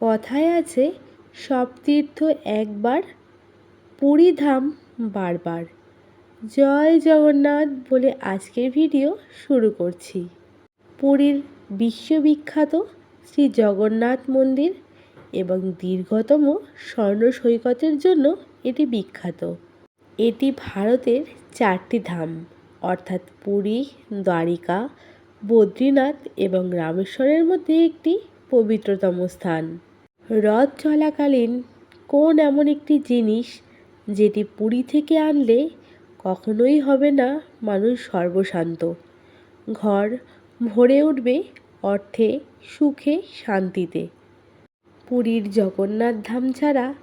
কথায় আছে, সব তীর্থ একবার পুরী ধাম বারবার। জয় জগন্নাথ বলে আজকের ভিডিও শুরু করছি। পুরীর বিশ্ববিখ্যাত শ্রী জগন্নাথ মন্দির এবং দীর্ঘতম স্বর্ণ সৈকতের জন্য এটি বিখ্যাত। এটি ভারতের চারটি ধাম, অর্থাৎ পুরী, দ্বারিকা, বদ্রীনাথ এবং রামেশ্বরের মধ্যে একটি পবিত্রতম স্থান। রথ চলাকালীন কোন এমন একটি জিনিস যেটি পুরী থেকে আনলে কখনোই হবে না মানুষ সর্বশান্ত? ঘর ভরে উঠবে অর্থে, সুখে, শান্তিতে। পুরীর জগন্নাথ ধাম ছাড়া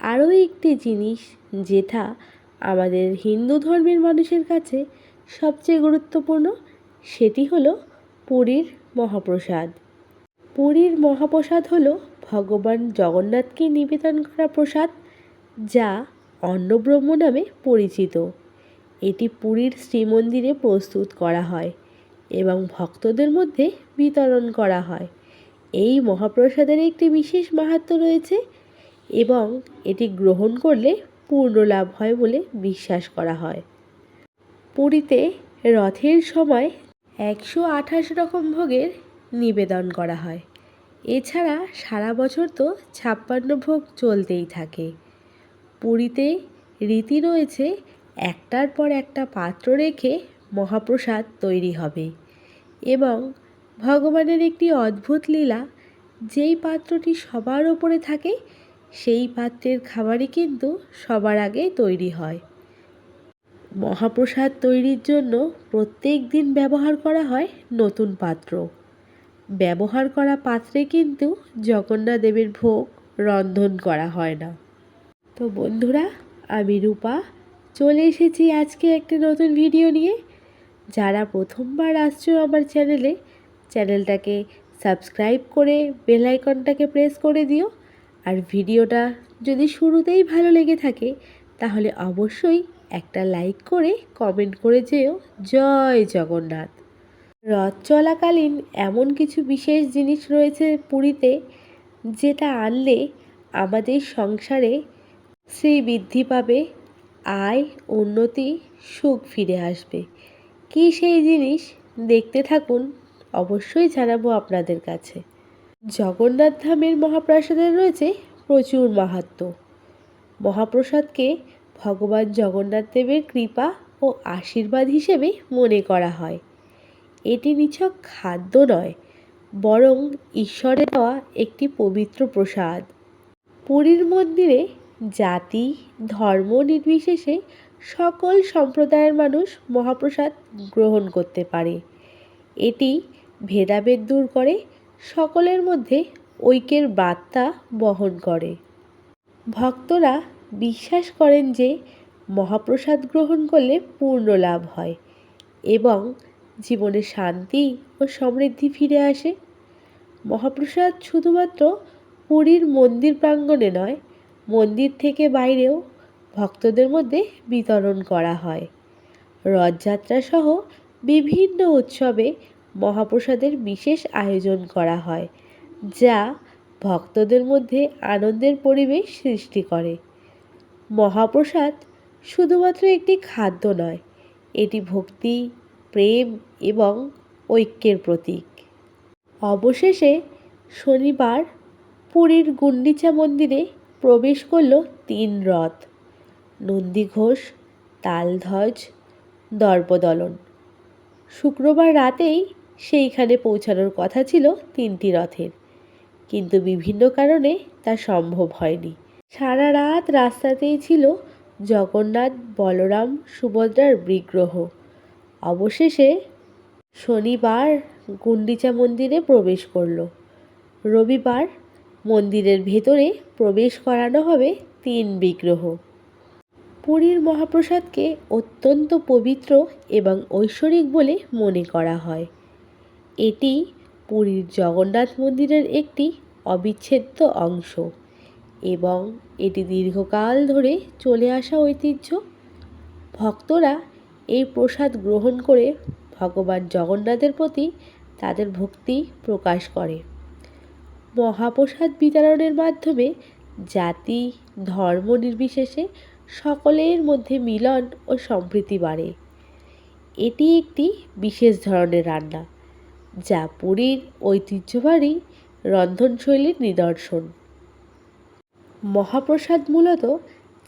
আরও একটি জিনিস যেটা আমাদের হিন্দু ধর্মের মানুষের কাছে সবচেয়ে গুরুত্বপূর্ণ, সেটি হলো পুরীর মহাপ্রসাদ। পুরীর মহাপ্রসাদ হলো ভগবান জগন্নাথকে নিবেদন করা প্রসাদ যা অন্নব্রহ্ম নামে পরিচিত। এটি পুরীর শ্রীমন্দিরে প্রস্তুত করা হয় এবং ভক্তদের মধ্যে বিতরণ করা হয়। এই মহাপ্রসাদের একটি বিশেষ মাহাত্ম রয়েছে এবং এটি গ্রহণ করলে পূর্ণ লাভ হয় বলে বিশ্বাস করা হয়। পুরীতে রথের সময় একশো আঠাশ রকম ভোগের নিবেদন করা হয়। এছাড়া সারা বছর তো ছাপ্পান্ন ভোগ চলতেই থাকে। পুরীতে রীতি রয়েছে, একটার পর একটা পাত্র রেখে মহাপ্রসাদ তৈরি হবে এবং ভগবানের একটি অদ্ভুত লীলা, যেই পাত্রটি সবার ওপরে থাকে, সেই পাত্রের খাবারই কিন্তু সবার আগে তৈরি হয়। মহাপ্রসাদ তৈরির জন্য প্রত্যেক দিন ব্যবহার করা হয় নতুন পাত্র। ব্যবহার করা পাত্রে কিন্তু জগন্নাথ দেবের ভোগ রন্ধন করা হয় না। তো বন্ধুরা, আমি রূপা, চলে এসেছি আজকে একটা নতুন ভিডিও নিয়ে। যারা প্রথমবার আসছো আমার চ্যানেলে, চ্যানেলটাকে সাবস্ক্রাইব করে বেল আইকনটাকে প্রেস করে দিও। আর ভিডিওটা যদি শুরুতেই ভালো লেগে থাকে, তাহলে অবশ্যই একটা লাইক করে কমেন্ট করে যেও। জয় জগন্নাথ! রথ চলাকালীন এমন কিছু বিশেষ জিনিস রয়েছে পুরীতে, যেটা আনলে আমাদের সংসারে শ্রী বৃদ্ধি পাবে, আয়, উন্নতি, সুখ ফিরে আসবে। কী সেই জিনিস? দেখতে থাকুন, অবশ্যই জানাব আপনাদের কাছে। জগন্নাথ ধামের মহাপ্রাসাদের রয়েছে প্রচুর মাহাত্ম। মহাপ্রসাদকে ভগবান জগন্নাথ দেবের কৃপা ও আশীর্বাদ হিসেবে মনে করা হয়। এটি নিছক খাদ্য নয়, বরং ঈশ্বরের দেওয়া একটি পবিত্র প্রসাদ। পুরীর মন্দিরে জাতি, ধর্ম নির্বিশেষে সকল সম্প্রদায়ের মানুষ মহাপ্রসাদ গ্রহণ করতে পারে। এটি ভেদাভেদ দূর করে, সকলের মধ্যে ঐক্যের বার্তা বহন করে। ভক্তরা বিশ্বাস করেন যে মহাপ্রসাদ গ্রহণ করলে পূর্ণ লাভ হয় এবং জীবনে শান্তি ও সমৃদ্ধি ফিরে আসে। মহাপ্রসাদ শুধুমাত্র পুরীর মন্দির প্রাঙ্গণে নয়, মন্দির থেকে বাইরেও ভক্তদের মধ্যে বিতরণ করা হয়। রথযাত্রা সহ বিভিন্ন উৎসবে মহাপ্রসাদের বিশেষ আয়োজন করা হয়, যা ভক্তদের মধ্যে আনন্দের পরিবেশ সৃষ্টি করে। মহাপ্রসাদ শুধুমাত্র একটি খাদ্য নয়, এটি ভক্তি প্রেম এবং ঐক্যের প্রতীক। অবশেষে শনিবার পুরীর গুন্ডিচা মন্দিরে প্রবেশ করল তিন রথ নন্দীঘোষ তালধ্বজ, দর্পদলন। শুক্রবার রাতেই সেইখানে পৌঁছানোর কথা ছিল তিনটি রথের, কিন্তু বিভিন্ন কারণে তা সম্ভব হয়নি। সারা রাত রাস্তাতেই ছিল জগন্নাথ, বলরাম, সুভদ্রার বিগ্রহ। অবশেষে শনিবার গুন্ডিচা মন্দিরে প্রবেশ করল। রবিবার মন্দিরের ভেতরে প্রবেশ করানো হবে তিন বিগ্রহ। পুরীর মহাপ্রসাদকে অত্যন্ত পবিত্র এবং ঐশ্বরিক বলে মনে করা হয়। এটি পুরীর জগন্নাথ মন্দিরের একটি অবিচ্ছেদ্য অংশ এবং এটি দীর্ঘকাল ধরে চলে আসা ঐতিহ্য। ভক্তরা এই প্রসাদ গ্রহণ করে ভগবান জগন্নাথের প্রতি তাদের ভক্তি প্রকাশ করে। মহাপ্রসাদ বিতরণের মাধ্যমে জাতি, ধর্ম নির্বিশেষে সকলের মধ্যে মিলন ও সম্প্রীতি বাড়ে। এটি একটি বিশেষ ধরনের রান্না, যা পুরীর ঐতিহ্যবাহী রন্ধনশৈলীর নিদর্শন। মহাপ্রসাদ মূলত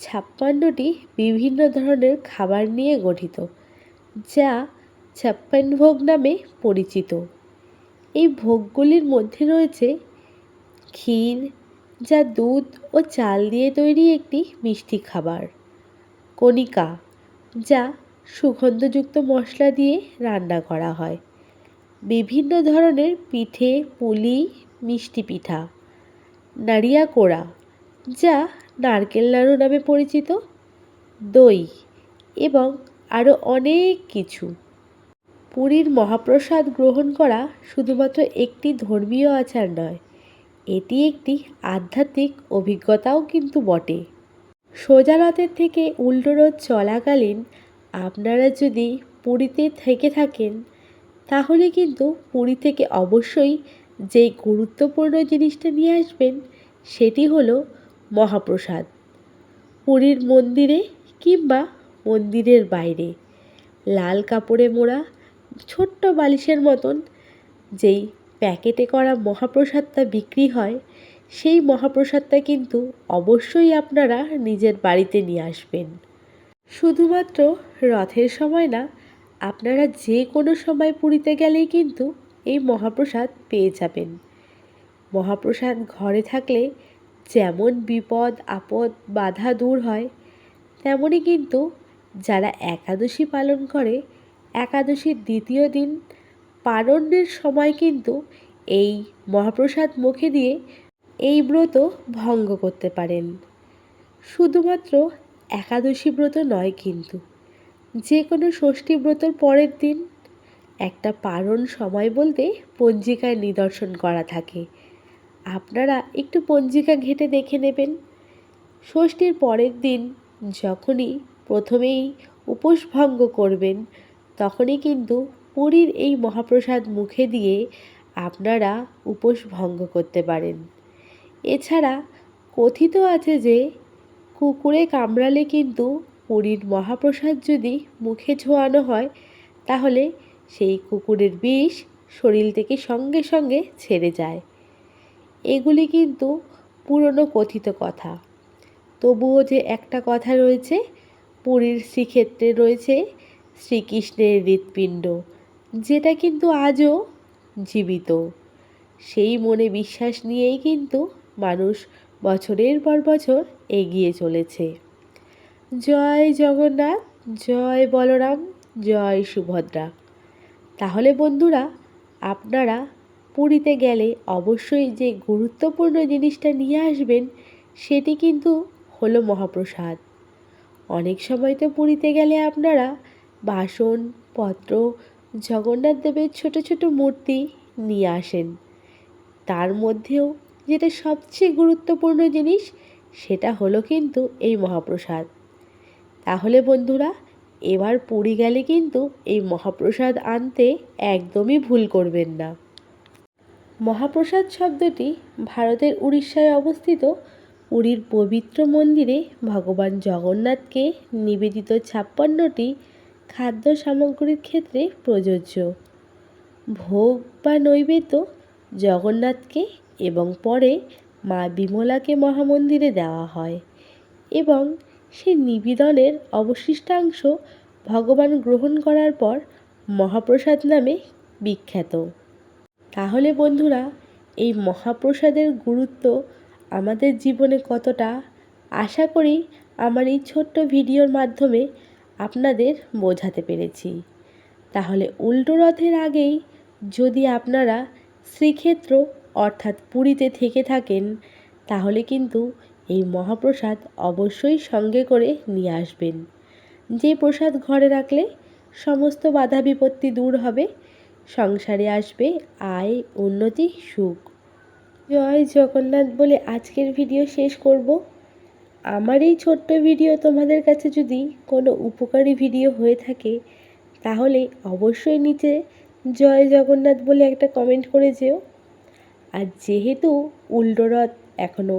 ছাপ্পান্নটি বিভিন্ন ধরনের খাবার নিয়ে গঠিত, যা ছাপ্পান ভোগ নামে পরিচিত। এই ভোগগুলির মধ্যে রয়েছে ক্ষীর যা দুধ ও চাল দিয়ে তৈরি একটি মিষ্টি খাবার। কণিকা, যা সুগন্ধযুক্ত মশলা দিয়ে রান্না করা হয়। বিভিন্ন ধরনের পিঠে, পুলি, মিষ্টি পিঠা। নাড়িয়া কোড়া যা নারকেল নাড়ু নামে পরিচিত, দই এবং আরও অনেক কিছু। পুরীর মহাপ্রসাদ গ্রহণ করা শুধুমাত্র একটি ধর্মীয় আচার নয়, এটি একটি আধ্যাত্মিক অভিজ্ঞতাও কিন্তু বটে। সোজা রথের থেকে উল্টো রথ চলাকালীন আপনারা যদি পুরীতে থেকে থাকেন, তাহলে কিন্তু পুরী থেকে অবশ্যই যে গুরুত্বপূর্ণ জিনিসটা নিয়ে আসবেন, সেটি হলো মহাপ্রসাদ। পুরীর মন্দিরে কিংবা মন্দিরের বাইরে। লাল কাপড়ে মোড়া ছোট্ট বালিশের মতন যেই প্যাকেটে করা মহাপ্রসাদটা বিক্রি হয়, সেই মহাপ্রসাদটা কিন্তু অবশ্যই আপনারা নিজের বাড়িতে নিয়ে আসবেন। শুধুমাত্র রথের সময় না, আপনারা যে কোনো সময় পুরীতে গেলেই কিন্তু এই মহাপ্রসাদ পেয়ে যাবেন। মহাপ্রসাদ ঘরে থাকলে যেমন বিপদ, আপদ, বাধা দূর হয় তেমনই কিন্তু যারা একাদশী পালন করে, একাদশীর দ্বিতীয় দিন পারণের সময় কিন্তু এই মহাপ্রসাদ মুখে দিয়ে এই ব্রত ভঙ্গ করতে পারেন। শুধুমাত্র একাদশী ব্রত নয় কিন্তু যে কোনো ষষ্ঠী ব্রতর পরের দিন একটা পারণ সময় বলতে পঞ্জিকায় নিদর্শন করা থাকে। আপনারা একটু পঞ্জিকা ঘেটে দেখে নেবেন। ষষ্ঠীর পরের দিন যখনই প্রথমেই উপোস ভঙ্গ করবেন, তখনই কিন্তু পুরীর এই মহাপ্রসাদ মুখে দিয়ে আপনারা উপোস ভঙ্গ করতে পারেন। এছাড়া কথিত আছে যে, কুকুরে কামড়ালে কিন্তু পুরীর মহাপ্রসাদ যদি মুখে ছোঁয়ানো হয়, তাহলে সেই কুকুরের বিষ শরীর থেকে সঙ্গে সঙ্গে ছেড়ে যায়। এগুলি কিন্তু পুরনো কথিত কথা। তবুও যে একটা কথা রয়েছে, পুরীর শ্রীক্ষেত্রে রয়েছে শ্রীকৃষ্ণের হৃৎপিণ্ড, যেটা কিন্তু আজও জীবিত। সেই মনে বিশ্বাস নিয়েই কিন্তু মানুষ বছরের পর বছর এগিয়ে চলেছে। জয় জগন্নাথ, জয় বলরাম, জয় সুভদ্রা। তাহলে বন্ধুরা, আপনারা পুরীতে গেলে অবশ্যই যে গুরুত্বপূর্ণ জিনিসটা নিয়ে আসবেন, সেটি কিন্তু হলো মহাপ্রসাদ। অনেক সময় তো পুরীতে গেলে আপনারা বাসন, পত্র, জগন্নাথ দেবের ছোট ছোট মূর্তি নিয়ে আসেন। তার মধ্যেও যেটা সবচেয়ে গুরুত্বপূর্ণ জিনিস, সেটা হলো কিন্তু এই মহাপ্রসাদ। তাহলে বন্ধুরা, এবার পুরী গেলে কিন্তু এই মহাপ্রসাদ আনতে একদমই ভুল করবেন না। মহাপ্রসাদ শব্দটি ভারতের উড়িষ্যায় অবস্থিত পুরীর পবিত্র মন্দিরে ভগবান জগন্নাথকে নিবেদিত ছাপ্পান্নটি খাদ্য সামগ্রীর ক্ষেত্রে প্রযোজ্য। ভোগ বা নৈবেদ্য জগন্নাথকে এবং পরে মা বিমলাকে মহামন্দিরে দেওয়া হয় এবং সে নিবেদনের অবশিষ্টাংশ ভগবান গ্রহণ করার পর মহাপ্রসাদ নামে বিখ্যাত। তাহলে বন্ধুরা, এই মহাপ্রসাদের গুরুত্ব আমাদের জীবনে কতটা? আশা করি আমার এই ছোট্ট ভিডিওর মাধ্যমে আপনাদের বোঝাতে পেরেছি। তাহলে উল্টো রথের আগেই যদি আপনারা শ্রীক্ষেত্র, অর্থাৎ পুরীতে থেকে থাকেন, তাহলে কিন্তু এই মহাপ্রসাদ অবশ্যই সঙ্গে করে নিয়ে আসবেন। যে প্রসাদ ঘরে রাখলে সমস্ত বাধা বিপত্তি দূর হবে সংসারে আসবে আয়, উন্নতি, সুখ। জয় জগন্নাথ বলে আজকের ভিডিও শেষ করব। আমার এই ছোট্ট ভিডিও তোমাদের কাছে যদি কোনো উপকারী ভিডিও হয়ে থাকে, তাহলে অবশ্যই নিচে জয় জগন্নাথ বলে একটা কমেন্ট করে যেও। আর যেহেতু উল্টো রথ এখনও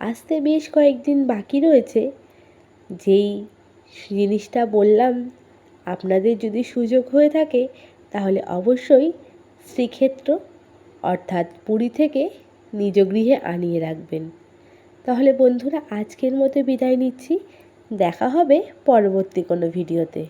আসতে বেশ কয়েকদিন বাকি রয়েছে, যেই জিনিসটা বললাম, আপনাদের যদি সুযোগ হয়ে থাকে তাহলে অবশ্যই শ্রীক্ষেত্র, অর্থাৎ পুরী থেকে নিজ গৃহে আনিয়ে রাখবেন। তাহলে বন্ধুরা, আজকের মতো বিদায় নিচ্ছি। দেখা হবে পরবর্তী কোনো ভিডিওতে।